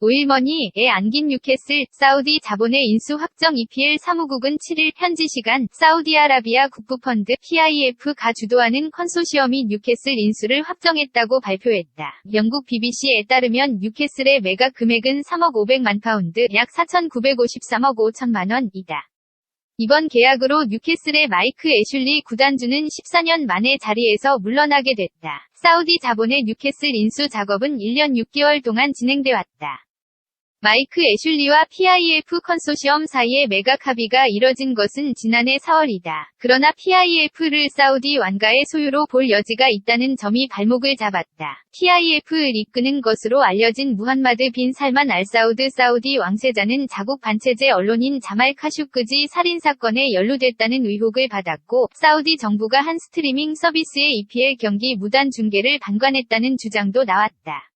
오일머니에 안긴 뉴캐슬, 사우디 자본의 인수 확정 EPL 사무국은 7일 현지 시간 사우디아라비아 국부펀드 PIF가 주도하는 컨소시엄이 뉴캐슬 인수를 확정했다고 발표했다. 영국 BBC에 따르면 뉴캐슬의 매각 금액은 3억 500만 파운드, 약 4,953억 5천만 원이다. 이번 계약으로 뉴캐슬의 마이크 애슐리 구단주는 14년 만에 자리에서 물러나게 됐다. 사우디 자본의 뉴캐슬 인수 작업은 1년 6개월 동안 진행돼 왔다. 마이크 애슐리와 PIF 컨소시엄 사이의 매각 합의가 이뤄진 것은 지난해 4월이다. 그러나 PIF를 사우디 완가의 소유로 볼 여지가 있다는 점이 발목을 잡았다. PIF를 이끄는 것으로 알려진 무함마드 빈 살만 알사우드 사우디 왕세자는 자국 반체제 언론인 자말 카슈크지 살인 사건에 연루됐다는 의혹을 받았고, 사우디 정부가 한 스트리밍 서비스의 EPL 경기 무단 중계를 방관했다는 주장도 나왔다.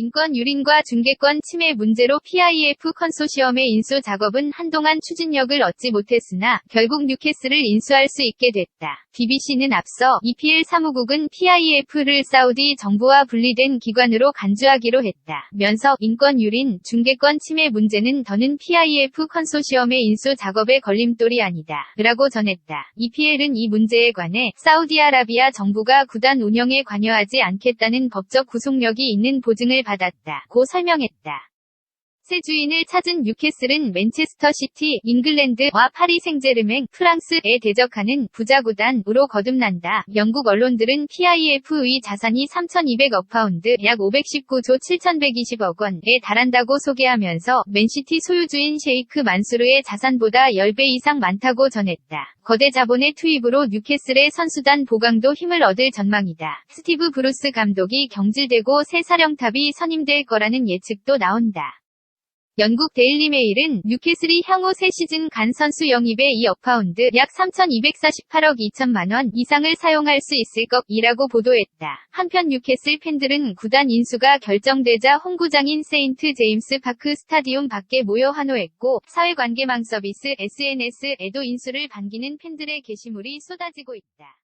인권 유린과 중개권 침해 문제로 PIF 컨소시엄의 인수 작업은 한동안 추진력을 얻지 못했으나 결국 뉴캐슬을 인수할 수 있게 됐다. BBC는 앞서 EPL 사무국은 PIF를 사우디 정부와 분리된 기관으로 간주하기로 했다. 면서 인권 유린, 중개권 침해 문제는 더는 PIF 컨소시엄의 인수 작업의 걸림돌이 아니다. 라고 전했다. EPL은 이 문제에 관해 사우디아라비아 정부가 구단 운영에 관여하지 않겠다는 법적 구속력이 있는 보증을 받았다. 고 설명했다. 새 주인을 찾은 뉴캐슬은 맨체스터 시티, 잉글랜드와 파리 생제르맹, 프랑스에 대적하는 부자 구단으로 거듭난다. 영국 언론들은 PIF의 자산이 3,200억 파운드, 약 519조 7,120억 원에 달한다고 소개하면서 맨시티 소유주인 셰이크 만수르의 자산보다 10배 이상 많다고 전했다. 거대 자본의 투입으로 뉴캐슬의 선수단 보강도 힘을 얻을 전망이다. 스티브 브루스 감독이 경질되고 새 사령탑이 선임될 거라는 예측도 나온다. 영국 데일리 메일은 뉴캐슬이 향후 새 시즌 간 선수 영입에 2억 파운드 약 3,248억 2천만 원 이상을 사용할 수 있을 것이라고 보도했다. 한편 뉴캐슬 팬들은 구단 인수가 결정되자 홈구장인 세인트 제임스 파크 스타디움 밖에 모여 환호했고 사회관계망 서비스 SNS에도 인수를 반기는 팬들의 게시물이 쏟아지고 있다.